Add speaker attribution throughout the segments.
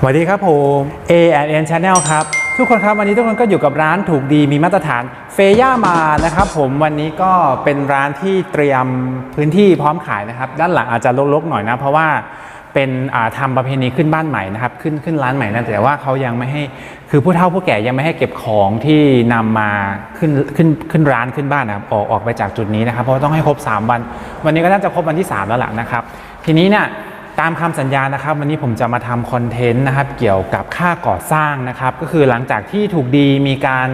Speaker 1: สวัสดีครับผม A N Channel ครับ ทุกคนครับวันนี้ทุกคนก็อยู่กับร้านถูกดีมีมาตรฐานเฟย่ามานะครับผมวันนี้ก็เป็นร้านที่เตรียมพื้นที่พร้อมขายนะครับ ด้านหลังอาจจะรกๆหน่อยนะ เพราะว่าเป็นอ่าทำประเพณีขึ้นบ้านใหม่นะครับ ขึ้นขึ้นร้านใหม่นะแต่ว่าเขายังไม่ให้คือผู้เฒ่าผู้แก่ยังไม่ให้เก็บของที่นำมาขึ้นขึ้นขึ้นร้านขึ้นบ้านนะครับออกออกไปจากจุดนี้นะครับ เพราะต้องให้ครบ 3 วัน วันนี้ก็น่าจะครบวันที่ 3 แล้วล่ะนะครับ ทีนี้เนี่ย ตามคำสัญญานะครับ วันนี้ผมจะมาทำคอนเทนต์นะครับ เกี่ยวกับค่าก่อสร้างนะครับ ก็คือหลังจากที่ถูกดีมีการ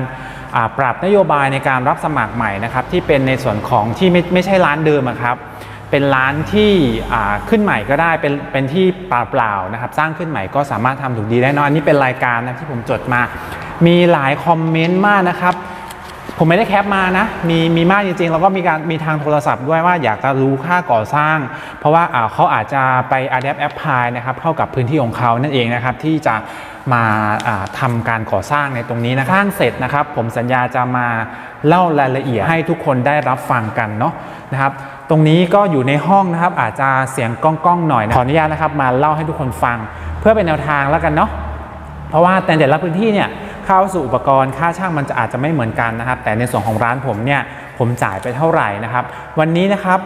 Speaker 1: ปรับนโยบายในการรับสมัครใหม่นะครับ ที่เป็นในส่วนของที่ไม่ไม่ใช่ร้านเดิมครับเป็นร้านที่ขึ้นใหม่ก็ได้เป็นเป็นที่เปล่าๆนะครับ สร้างขึ้นใหม่ก็สามารถทำถูกดีได้นอะอันนี้เป็นรายการนะที่ผมจดมา มีหลายคอมเมนต์มากนะครับ ผมไม่ได้แคปมานะ มีมีมากจริงๆ แล้วก็มีการมีทางโทรศัพท์ด้วยว่าอยากจะรู้ค่าก่อสร้าง เพราะว่าเขาอาจจะไป adapt apply นะครับเข้ากับพื้นที่ของเขานั่นเองนะครับที่จะมาอ่าทำการก่อสร้างในตรงนี้นะสร้างเสร็จนะครับ ผมสัญญาจะมาเล่ารายละเอียดให้ทุกคนได้รับฟังกันเนาะนะครับ ตรงนี้ก็อยู่ในห้องนะครับ อาจจะเสียงก้องๆหน่อยนะขออนุญาตนะครับ มาเล่าให้ทุกคนฟัง เพื่อเป็นแนวทางแล้วกันเนาะเพราะว่าแต่แต่ละพื้นที่เนี่ย ค่าวัสดุอุปกรณ์ค่าช่างมันจะอาจจะไม่เหมือนกันนะครับ แต่ในส่วนของร้านผมเนี่ยผมจ่ายไปเท่าไหร่นะครับ วันนี้นะครับ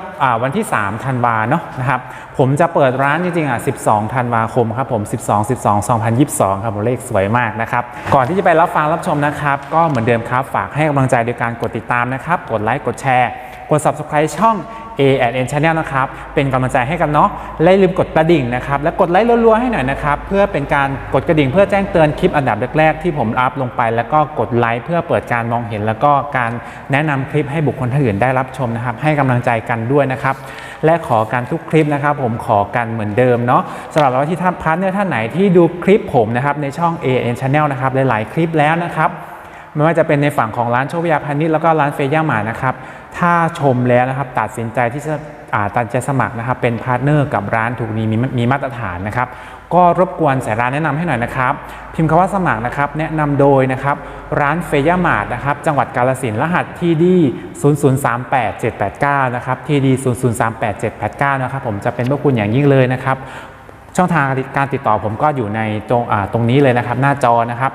Speaker 1: วันที่3ธันวาเนาะนะครับผมจะเปิดร้านจริงๆอะ12ธันวาคมครับผม 12 12 2022 ครับผมเลขสวยมากนะครับ ก่อนที่จะไปรับฟังรับชมนะครับ ก็เหมือนเดิมครับฝากให้กำลังใจโดยการกดติดตามนะครับ กดไลค์กดแชร์ กด subscribe ช่อง A and N Channel นะครับ เป็นกำลังใจให้กันเนาะและอย่าลืมกดกระดิ่งนะครับ และกดไลค์รัวๆให้หน่อยนะครับ เพื่อเป็นการกดกระดิ่งเพื่อแจ้งเตือนคลิปอันดับแรกๆ ที่ผมอัพลงไป แล้วก็กดไลค์เพื่อเปิดการมองเห็น แล้วก็การแนะนำคลิปให้บุคคลท่านอื่นได้รับชมนะครับ ให้กำลังใจกันด้วยนะครับ และขอการทุกคลิปนะครับ ผมขอกันเหมือนเดิมเนาะสำหรับเราที่ท่านพาร์ทเนอร์ท่านไหนที่ดูคลิปผมนะครับในช่อง A N Channel นะครับหลายๆคลิปแล้วนะครับไม่ว่าจะเป็นในฝั่งของร้านโชควิยาพาณิชย์แล้วก็ร้านเฟย่าหมานะครับ ถ้าชมแล้วนะครับตัดสินใจที่จะตัดใจสมัครนะครับเป็นพาร์ทเนอร์กับร้านถูกดีมีมีมาตรฐานนะครับก็รบกวนสายร้านแนะนำให้หน่อยนะครับ พิมพ์คำว่าสมัครนะครับแนะนำโดยนะครับร้านเฟย่าหมาดนะครับจังหวัดกาลสินรหัสที่ดี0038789นะครับที่ดี0038789นะครับผมจะเป็นพวกคุณอย่างยิ่งเลยนะครับช่องทางการติดต่อผมก็อยู่ในตรงตรงนี้เลยนะครับหน้าจอนะครับ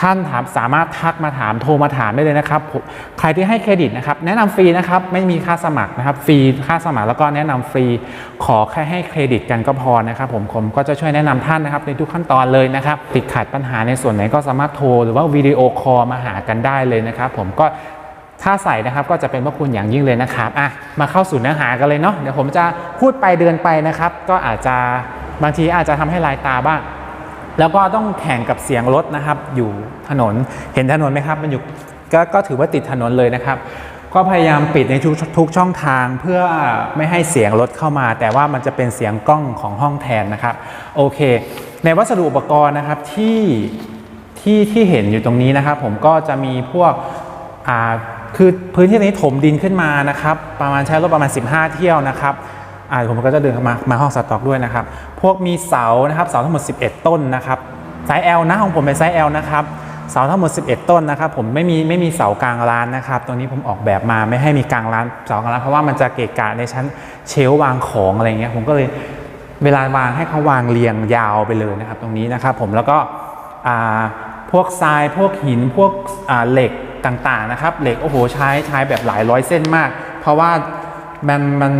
Speaker 1: ท่านถามสามารถทักมาถามโทรมาถามได้เลยนะครับผมใครที่ให้เครดิตนะครับ แนะนำฟรีนะครับ ไม่มีค่าสมัครนะครับ ฟรีค่าสมัครแล้วก็แนะนำฟรี ขอแค่ให้เครดิตกันก็พอนะครับผมผมก็จะช่วยแนะนำท่านนะครับในทุกขั้นตอนเลยนะครับ ติดขัดปัญหาในส่วนไหนก็สามารถโทรหรือว่าวิดีโอคอลมาหากันได้เลยนะครับ ผมก็ถ้าใส่นะครับก็จะเป็นพระคุณอย่างยิ่งเลยนะครับอะมาเข้าสู่เนื้อหากันเลยเนาะเดี๋ยวผมจะพูดไปเดินไปนะครับ ก็อาจจะบางทีอาจจะทำให้ลายตาบ้าง แล้วก็ต้องแข่งกับเสียงรถนะครับ อยู่ถนนเห็นถนนไหมครับ มันอยู่กก็ถือว่าติดถนนเลยนะครับ ก็พยายามปิดในทุกทุกช่องทางเพื่อไม่ให้เสียงรถเข้ามา แต่ว่ามันจะเป็นเสียงกล้องของห้องแทนนะครับโอเค ในวัสดุอุปกรณ์นะครับที่ที่ที่เห็นอยู่ตรงนี้นะครับ ผมก็จะมีพวกคือพื้นที่ตรงนี้ถมดินขึ้นมานะครับ ประมาณใช้รถประมาณ 15 เที่ยวนะครับ อ่าผมก็จะเดินมามาห้องสต็อกด้วยนะครับ พวกมีเสานะครับเสาทั้งหมด 11 ต้นนะครับไซส์ L นะของผมเป็นไซส์ L นะครับเสาทั้งหมด 11 ต้นนะครับผมไม่มีไม่มีเสากลางร้านนะครับตรงนี้ผมออกแบบมาไม่ให้มีกลางร้านเสากลางร้านเพราะว่ามันจะเกะกะในชั้นเชลวางของอะไรเงี้ยผมก็เลยเวลาวางให้เขาวางเรียงยาวไปเลยนะครับตรงนี้นะครับผมแล้วก็อ่าพวกทรายพวกหินพวกอ่าเหล็กต่างๆนะครับเหล็กโอ้โหใช้ใช้แบบหลายร้อยเส้นมาก เพราะว่ามันมัน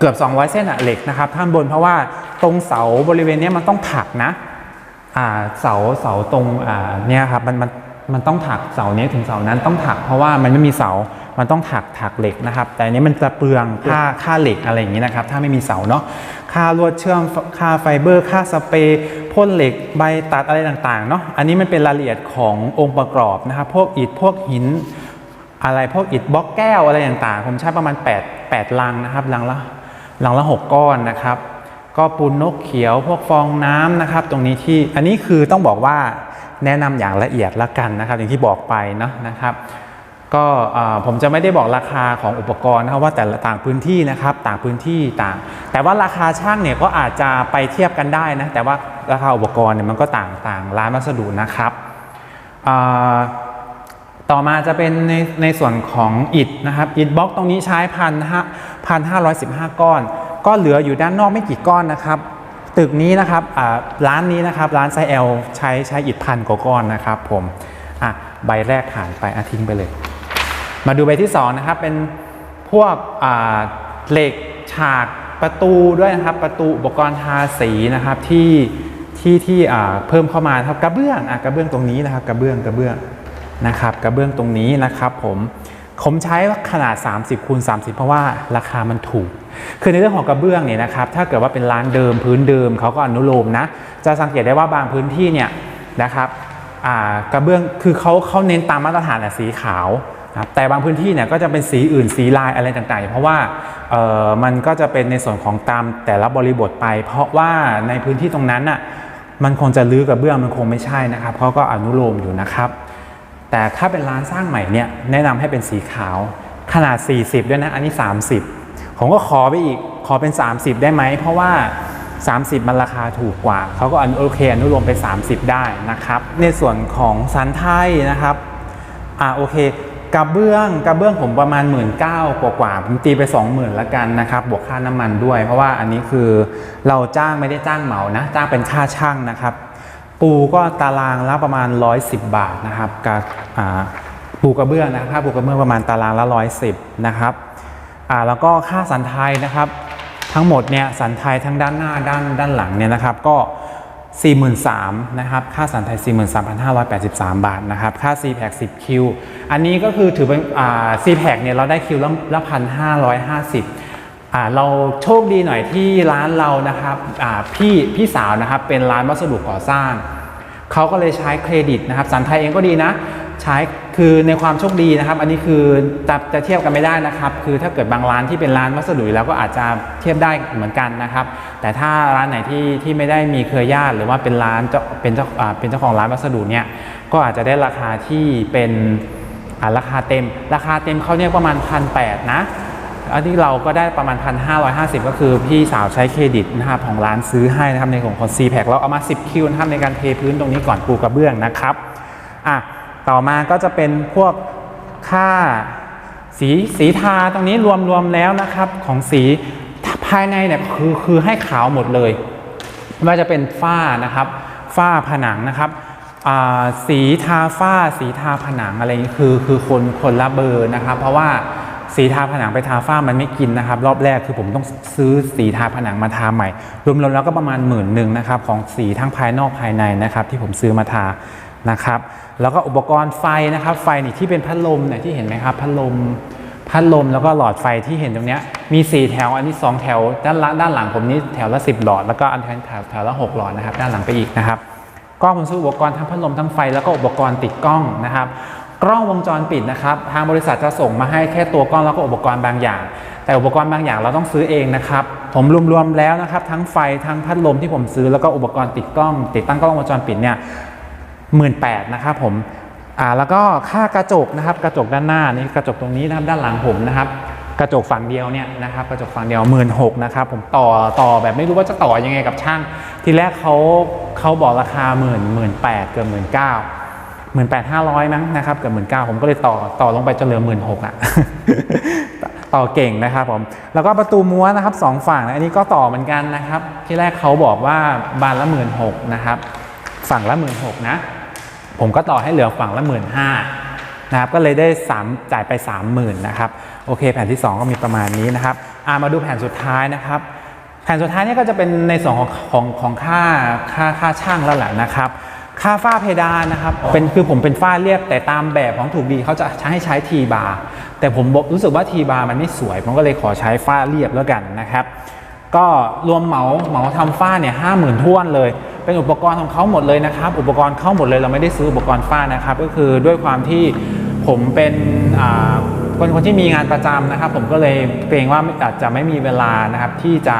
Speaker 1: เกือบ 200 เส้นอะเหล็กนะครับท่านบนเพราะว่าตรงเสาบริเวณนี้มันต้องถักนะอ่าเสาเสาตรงอ่าเนี่ยครับมันมันมันต้องถักเสาเนี้ยถึงเสานั้นต้องถักเพราะว่ามันไม่มีเสา มันต้องถักถักเหล็กนะครับ แต่อันนี้มันจะเปลืองค่าค่าเหล็กอะไรอย่างนี้นะครับ ถ้าไม่มีเสาเนาะ ค่าลวดเชื่อม ค่าไฟเบอร์ ค่าสเปรย์พ่นเหล็กใบตัดอะไรต่างๆเนาะ อันนี้มันเป็นรายละเอียดขององค์ประกอบนะครับ พวกอิฐพวกหิน อะไรพวกอิฐบล็อกแก้วอะไรต่างๆ ผมใช้ประมาณ 8 8ลังนะครับ ลังละ หลังละ 6 ก้อนนะครับ ก็ปูนนกเขียวพวกฟองน้ำนะครับ ตรงนี้ที่อันนี้คือต้องบอกว่าแนะนำอย่างละเอียดละกันนะครับ อย่างที่บอกไปเนาะนะครับ ก็ผมจะไม่ได้บอกราคาของอุปกรณ์นะครับว่าแต่ละต่างพื้นที่นะครับ ต่างพื้นที่ต่าง แต่ว่าราคาช่างเนี่ยก็อาจจะไปเทียบกันได้นะแต่ว่าราคาอุปกรณ์เนี่ยมันก็ต่างต่างร้านวัสดุนะครับ ต่อมาจะเป็นในในส่วนของอิฐนะครับอิฐบล็อกตรงนี้ใช้พันห้าพันห้าร้อยสิบห้าก้อน ก็เหลืออยู่ด้านนอกไม่กี่ก้อนนะครับ ตึกนี้นะครับอ่าร้านนี้นะครับร้านไซส์ L ใช้ใช้อิฐพันกว่าก้อนนะครับผมอะใบแรกผ่านไปอะทิ้งไปเลย มาดูใบที่2นะครับเป็นพวกอ่าเหล็กฉากประตูด้วยนะครับประตูอุปกรณ์ทาสีนะครับที่ที่ที่อ่าเพิ่มเข้ามาครับกระเบื้องอะกระเบื้องตรงนี้นะครับกระเบื้องกระเบื้อง นะครับกระเบื้องตรงนี้นะครับผมผมใช้ขนาด 30คูณ30 เพราะว่าราคามันถูก คือในเรื่องของกระเบื้องเนี่ยนะครับ ถ้าเกิดว่าเป็นร้านเดิมพื้นเดิมเขาก็อนุโลมนะ จะสังเกตได้ว่าบางพื้นที่เนี่ยนะครับกระเบื้องคือเขาเขาเน้นตามมาตรฐานสีขาวครับแต่บางพื้นที่เนี่ยก็จะเป็นสีอื่นสีลายอะไรต่างๆ เพราะว่ามันก็จะเป็นในส่วนของตามแต่ละบริบทไป เพราะว่าในพื้นที่ตรงนั้นน่ะมันคงจะลื้อกระเบื้องมันคงไม่ใช่นะครับเขาก็อนุโลมอยู่นะครับ แต่ถ้าเป็นร้านสร้างใหม่เนี่ยแนะนำให้เป็นสีขาว ขนาด 40 ด้วยนะ อันนี้ 30 ผมก็ขอไปอีกขอเป็น 30 ได้ไหม เพราะว่า 30 มันราคาถูกกว่า เขาก็อนุโอเคอนุโลมไป 30 ได้นะครับ ในส่วนของสันไทยนะครับอ่าโอเคกระเบื้องกระเบื้องผมประมาณ 1 9ื่นกว่ากว่าผมตีไป 20,000ละกันนะครับบวกค่าน้ำมันด้วย เพราะว่าอันนี้คือเราจ้างไม่ได้จ้างเหมานะ จ้างเป็นค่าช่างนะครับ ปูก็ตารางละประมาณ 110 บาทนะครับกับปูกระเบื้องนะค่าปูกระเบื้องประมาณตารางละ 110 นะครับแล้วก็ค่าสันไทยนะครับ ทั้งหมดเนี่ยสันไทยทั้งด้านหน้าด้านด้านหลังเนี่ยนะครับก็ 43,000นะครับค่าสันไทย43,583 บาทนะครับค่า c p a c 10คิวอันนี้ก็คือถือเป็นอ่า c p a c เนี่ยเราได้คิวละละพันห้าร้อยห้าสิบ เราโชคดีหน่อยที่ร้านเรานะครับอ่าพี่พี่สาวนะครับเป็นร้านวัสดุก่อสร้างเขาก็เลยใช้เครดิตนะครับสันไทยเองก็ดีนะใช้คือในความโชคดีนะครับ อันนี้คือจะจะเทียบกันไม่ได้นะครับ คือถ้าเกิดบางร้านที่เป็นร้านวัสดุแล้วก็อาจจะเทียบได้เหมือนกันนะครับ แต่ถ้าร้านไหนที่ที่ไม่ได้มีเครือญาติหรือว่าเป็นร้านเจ้าเป็นเจ้าอ่าเป็นเจ้าของร้านวัสดุเนี่ยก็อาจจะได้ราคาที่เป็นราคาเต็ม ราคาเต็มเขาเนี่ยประมาณพันแนะ อันที่เราก็ได้ประมาณ 1,550 ก็คือพี่สาวใช้เครดิตนะครับของร้านซื้อให้นะครับในของของ c p a c เราเอามา 10 คิวนะครับในการเทพื้นตรงนี้ก่อนปูกระเบื้องนะครับอะต่อมาก็จะเป็นพวกค่าสีสีทาตรงนี้รวมๆแล้วนะครับของสีภายในเนี่ยคือคือให้ขาวหมดเลยไม่ว่าจะเป็นฝ้านะครับฝ้าผนังนะครับอ่าสีทาฝ้าสีทาผนังอะไรนี้คือคือคนคนละเบอร์นะครับ เพราะว่า สีทาผนังไปทาฝ้ามันไม่กินนะครับ รอบแรกคือผมต้องซื้อสีทาผนังมาทาใหม่ รวมๆแล้วก็ประมาณหมื่นหนึ่งนะครับของสีทั้งภายนอกภายในนะครับ ที่ผมซื้อมาทานะครับแล้วก็อุปกรณ์ไฟนะครับ ไฟนี่ที่เป็นพัดลมเนี่ยที่เห็นไหมครับพัดลมพัดลมแล้วก็หลอดไฟที่เห็นตรงเนี้ยมี 4 แถวอันนี้ 2 แถวด้านละด้านหลังผมนี่แถวละ 10 หลอด แล้วก็อันแถวแถวละ 6 หลอดนะครับ ด้านหลังไปอีกนะครับกล้องผมซื้ออุปกรณ์ทั้งพัดลมทั้งไฟแล้วก็อุปกรณ์ติดกล้องนะครับ กล้องวงจรปิดนะครับทางบริษัทจะส่งมาให้แค่ตัวกล้องแล้วก็อุปกรณ์บางอย่าง แต่อุปกรณ์บางอย่างเราต้องซื้อเองนะครับ ผมรวมๆแล้วนะครับ ทั้งไฟทั้งพัดลมที่ผมซื้อแล้วก็อุปกรณ์ติดกล้อง ติดตั้งกล้องวงจรปิดเนี่ยหมื่นแปดนะครับผมอ่าแล้วก็ค่ากระจกนะครับ กระจกด้านหน้านี่กระจกตรงนี้นะครับด้านหลังผมนะครับกระจกฝั่งเดียวเนี่ยนะครับกระจกฝั่งเดียวหมื่นหกนะครับผมต่อต่อแบบไม่รู้ว่าจะต่อยังไงกับช่าง ทีแรกเขาเขาบอกราคาหมื่นหมื่นแปดเกือบหมื่นเก้า หมื่นแปดห้าร้อยมั้งนะครับเกือบหมื่นเก้าผมก็เลยต่อต่อลงไปจนเหลือหมื่นหกอะต่อเก่งนะครับผมแล้วก็ประตูม้วนนะครับสองฝั่งอันนี้ก็ต่อเหมือนกันนะครับ ที่แรกเขาบอกว่าบานละหมื่นหกนะครับ ฝั่งละหมื่นหกนะ ผมก็ต่อให้เหลือฝั่งละหมื่นห้านะครับก็เลยได้ 3 จ่ายไป 30,000นะครับโอเค แผ่นที่ 2 ก็มีประมาณนี้นะครับอามาดูแผ่นสุดท้ายนะครับ แผ่นสุดท้ายนี่ก็จะเป็นในส่วนของของของค่าค่าค่าช่างแล้วแหละนะครับ ค่าฝ้าเพดานนะครับเป็นคือผมเป็นฝ้าเรียบแต่ตามแบบของถูกดีเขาจะใช้ให้ใช้ทีบาร์แต่ผมบอกรู้สึกว่าทีบาร์มันไม่สวย ผมก็เลยขอใช้ฝ้าเรียบแล้วกันนะครับ ก็รวมเหมาเหมาทำฝ้าเนี่ยห้าหมื่นท้วนเลย เป็นอุปกรณ์ของเขาหมดเลยนะครับ อุปกรณ์เข้าหมดเลยเราไม่ได้ซื้ออุปกรณ์ฝ้านะครับ ก็คือด้วยความที่ผมเป็นอ่าคนคนที่มีงานประจำนะครับ ผมก็เลยเกรงว่าอาจจะไม่มีเวลานะครับที่จะ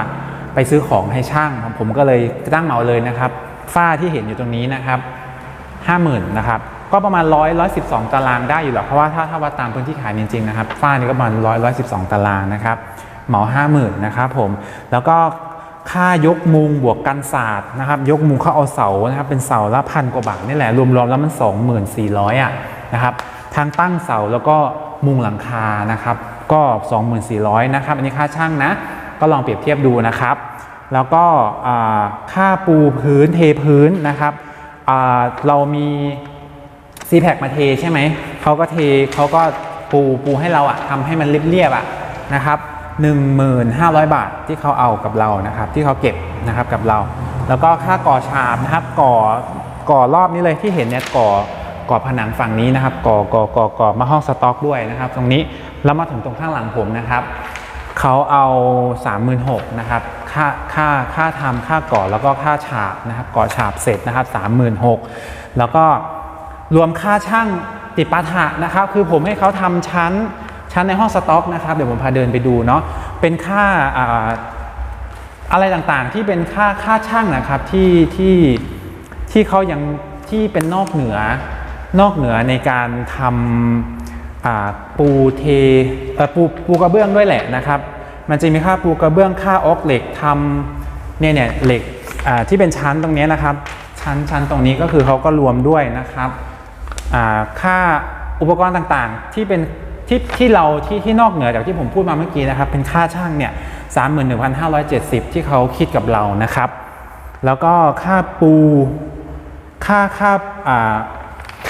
Speaker 1: ไปซื้อของให้ช่างผมก็เลยตั้งเหมาเลยนะครับ ฝ้าที่เห็นอยู่ตรงนี้นะครับห้าหมื่นนะครับก็ประมาณร้อยร้อยสิบสองตารางได้อยู่หรอกเพราะว่าถ้าถ้าวัดตามพื้นที่ขายจริงๆนะครับฝ้านี่ก็ประมาณร้อยร้อยสิบสองตารางนะครับเหมาห้าหมื่นนะครับผมแล้วก็ค่ายกมุงบวกกันศาสตร์นะครับ ยกมุงเขาเอาเสานะครับ เป็นเสาละพันกว่าบาทนี่แหละรวมๆแล้วมันสองหมื่นสี่ร้อยอะนะครับทางตั้งเสาแล้วก็มุงหลังคานะครับ ก็ 24,000นะครับอันนี้ค่าช่างนะ ก็ลองเปรียบเทียบดูนะครับ แล้วก็ค่าปูพื้นเทพื้นนะครับเรามีซีแพคมาเทใช่ไหมเขาก็เทเขาก็ปูปูให้เราอะทำให้มันเรียบๆอะนะครับ1,500 บาทที่เขาเอากับเรานะครับ ที่เขาเก็บนะครับกับเรา แล้วก็ค่าก่อฉาบนะครับก่อก่อรอบนี้เลยที่เห็นเนี่ยก่อก่อผนังฝั่งนี้นะครับ ก่อก่อก่อก่อมาห้องสต็อกด้วยนะครับ ตรงนี้แล้วมาถึงตรงข้างหลังผมนะครับเขาเอา 36,000นะครับ ค่าค่าค่าทำค่าก่อแล้วก็ค่าฉาบนะครับก่อฉาบเสร็จนะครับ36,000แล้วก็รวมค่าช่างติดปาถะนะครับ คือผมให้เขาทำชั้นชั้นในห้องสต็อกนะครับเดี๋ยวผมพาเดินไปดูเนาะเป็นค่าอาอะไรต่างๆ ที่เป็นค่าค่าช่างนะครับที่ที่ที่เขายังที่เป็นนอกเหนือนอกเหนือในการทำปูเทปูปูกระเบื้องด้วยแหละนะครับ มันจะมีค่าปูกระเบื้องค่าออกเหล็กทำเนี่ยเนี่ยเหล็กที่เป็นชั้นตรงนี้นะครับ ชั้นชั้นตรงนี้ก็คือเขาก็รวมด้วยนะครับค่าอุปกรณ์ต่างๆ ที่เป็นที่ที่เราที่ที่นอกเหนือจากที่ผมพูดมาเมื่อกี้นะครับ เป็นค่าช่างเนี่ยสามหมื่นหนึ่งพันห้าร้อยเจ็ดสิบที่เขาคิดกับเรานะครับ แล้วก็ค่าปูค่าค่าอ่า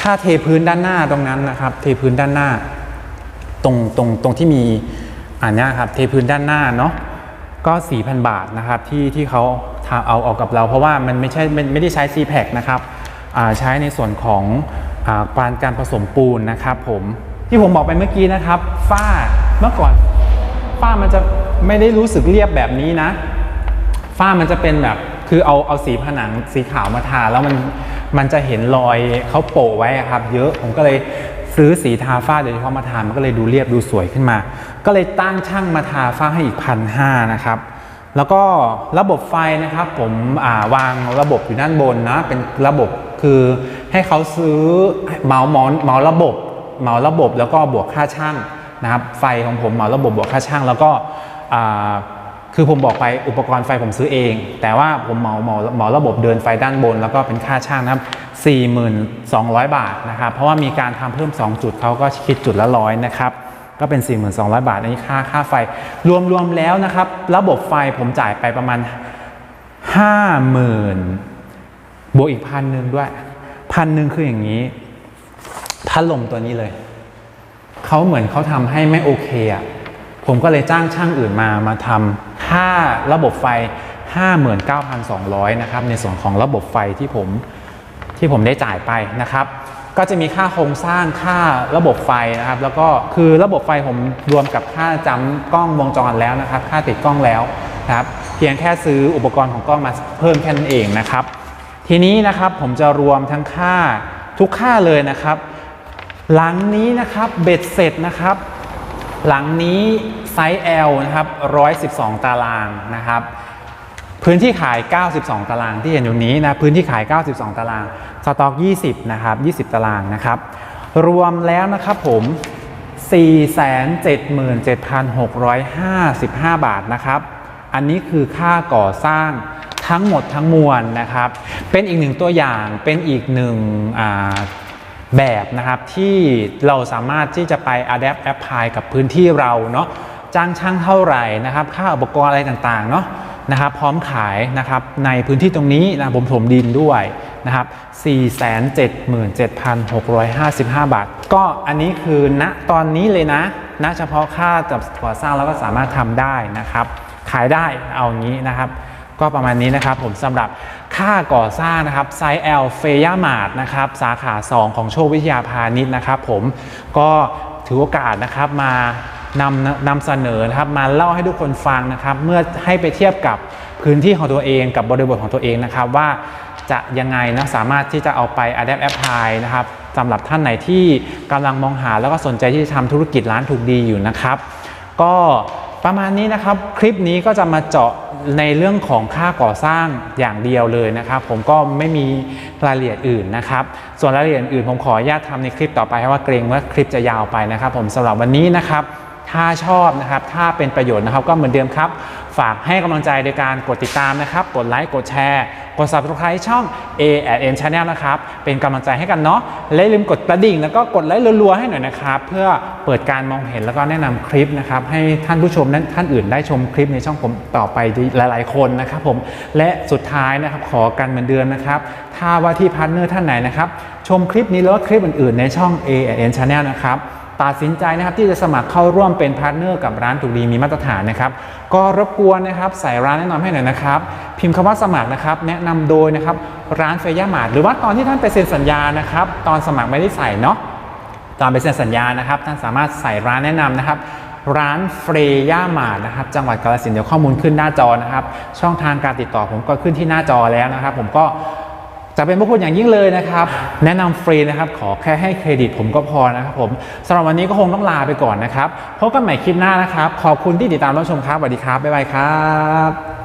Speaker 1: ค่าเทพื้นด้านหน้าตรงนั้นนะครับ เทพื้นด้านหน้า ตรงตรงตรงที่มี อันนี้ครับเทพื้นด้านหน้าเนาะก็4,000 บาทนะครับที่ที่เขาทำเอาออกกับเรา เพราะว่ามันไม่ใช่ไม่ไม่ได้ใช้ c p a c นะครับใช้ในส่วนของอาการการผสมปูนนะครับผมที่ผมบอกไปเมื่อกี้นะครับฝ้าเมื่อก่อนฝ้ามันจะไม่ได้รู้สึกเรียบแบบนี้นะ ฝ้ามันจะเป็นแบบคือเอาเอาสีผนังสีขาวมาทา แล้วมันมันจะเห็นรอยเขาโปะไว้ครับ เยอะผมก็เลย ซื้อสีทาฝ้าโดยเฉพาะมาทามันก็เลยดูเรียบดูสวยขึ้นมา ก็เลยตั้งช่างมาทาฝ้าให้อีกพันห้านะครับแล้วก็ระบบไฟนะครับผมอ่าวางระบบอยู่ด้านบนนะเป็นระบบคือให้เขาซื้อเมาเหมาเมาระบบเมาระบบแล้วก็บวกค่าช่างนะครับไฟของผมเมาระบบบวกค่าช่างแล้วก็ คือผมบอกไปอุปกรณ์ไฟผมซื้อเอง แต่ว่าผมเหมาเหมาเหมาระบบเดินไฟด้านบน แล้วก็เป็นค่าช่างนะครับ 4,200 บาทนะครับ เพราะว่ามีการทำเพิ่ม 2 จุดเขาก็คิดจุดละร้อยนะครับก็เป็น 4,200 บาทอันนี้ค่าค่าไฟ รวมๆแล้วนะครับ ระบบไฟผมจ่ายไปประมาณ 50,000 บวกอีกพันหนึ่งด้วยพันหนึ่งคืออย่างนี้พัดลมตัวนี้เลยเขาเหมือนเขาทำให้ไม่โอเคอะผมก็เลยจ้างช่างอื่นมามาทำ ค่าระบบไฟ 59,200 นะครับในส่วนของระบบไฟที่ผมที่ผมได้จ่ายไปนะครับ ก็จะมีค่าโครงสร้างค่าระบบไฟนะครับ แล้วก็คือระบบไฟผมรวมกับค่าจำกล้องวงจรแล้วนะครับ ค่าติดกล้องแล้วนะครับ เพียงแค่ซื้ออุปกรณ์ของกล้องมาเพิ่มแค่นั้นเองนะครับ ทีนี้นะครับผมจะรวมทั้งค่าทุกค่าเลยนะครับ หลังนี้นะครับเบ็ดเสร็จนะครับ หลังนี้ไซส์ L นะครับ 112 ตารางนะครับ พื้นที่ขาย 92 ตารางที่เห็นอยู่นี้นะ พื้นที่ขาย 92 ตาราง สต็อก 20 นะครับ 20 ตารางนะครับ รวมแล้วนะครับผม 477,655 บาทนะครับ อันนี้คือค่าก่อสร้างทั้งหมดทั้งมวลนะครับ เป็นอีกหนึ่งตัวอย่าง เป็นอีกหนึ่ง แบบนะครับที่เราสามารถที่จะไป adapt apply กับพื้นที่เราเนาะจ้างช่างเท่าไหร่นะครับ ค่าอุปกรณ์อะไรต่างๆเนาะนะครับ พร้อมขายนะครับในพื้นที่ตรงนี้นะผมถมดินด้วยนะครับ 477,655 บาท ก็อันนี้คือณตอนนี้เลยนะณเฉพาะค่าจับก่อสร้างแล้วก็สามารถทำได้นะครับ ขายได้เอางี้นะครับ ก็ประมาณนี้นะครับผมสำหรับค่าก่อสร้างนะครับไซส์ L เฟย่ามาร์ทนะครับสาขา 2 ของโชควิทยาพาณิชย์นะครับผมก็ถือโอกาสนะครับมานำนำเสนอนะครับมาเล่าให้ทุกคนฟังนะครับ เมื่อให้ไปเทียบกับพื้นที่ของตัวเองกับบริบทของตัวเองนะครับว่าจะยังไงนะสามารถที่จะเอาไป adapt apply นะครับสำหรับท่านไหนที่กำลังมองหาแล้วก็สนใจที่จะทำธุรกิจร้านถูกดีอยู่นะครับ ก็ ประมาณนี้นะครับคลิปนี้ก็จะมาเจาะในเรื่องของค่าก่อสร้างอย่างเดียวเลยนะครับ ผมก็ไม่มีรายละเอียดอื่นนะครับ ส่วนรายละเอียดอื่นผมขออนุญาตทำในคลิปต่อไปเพราะว่าเกรงว่าคลิปจะยาวไปนะครับ ผมสำหรับวันนี้นะครับ ถ้าชอบนะครับ ถ้าเป็นประโยชน์นะครับ ก็เหมือนเดิมครับ ฝากให้กำลังใจโดยการกดติดตามนะครับ กดไลค์กดแชร์ ด subscribe ช่อง A N Channel นะครับ เป็นกำลังใจให้กันเนาะและอย่าลืมกดกระดิ่ง แล้วก็กดไลค์รัวๆให้หน่อยนะครับ เพื่อเปิดการมองเห็นแล้วก็แนะนำคลิปนะครับ ให้ท่านผู้ชมนั้นท่านอื่นได้ชมคลิปในช่องผมต่อไปหลายๆ คนนะครับผมและสุดท้ายนะครับขอกันเหมือนเดิมนนะครับ ถ้าว่าที่พาร์ทเนอร์ท่านไหนนะครับชมคลิปนี้หรือว่าคลิปอื่นๆในช่อง A N Channel นะครับ ตัดสินใจนะครับที่จะสมัครเข้าร่วมเป็นพาร์ทเนอร์กับร้านถูกดีมีมาตรฐานนะครับ ก็รบกวนนะครับใส่ร้านแนะนำให้หน่อยนะครับ พิมพ์คำว่าสมัครนะครับ แนะนำโดยนะครับร้านเฟย่ามาร์ทหรือว่าตอนที่ท่านไปเซ็นสัญญานะครับ ตอนสมัครไม่ได้ใส่เนาะตอนไปเซ็นสัญญานะครับ ท่านสามารถใส่ร้านแนะนำนะครับร้านเฟรย่ามาร์ทนะครับ จังหวัดกาฬสินธุ์เดี๋ยวข้อมูลขึ้นหน้าจอนะครับ ช่องทางการติดต่อผมก็ขึ้นที่หน้าจอแล้วนะครับ ผมก็ จะเป็นพวกคุณอย่างยิ่งเลยนะครับ แนะนำฟรีนะครับ ขอแค่ให้เครดิตผมก็พอนะครับผมสำหรับวันนี้ก็คงต้องลาไปก่อนนะครับพบกันใหม่คลิปหน้านะครับ ขอบคุณที่ติดตามรับชมครับสวัสดีครับบ๊ายบายครับ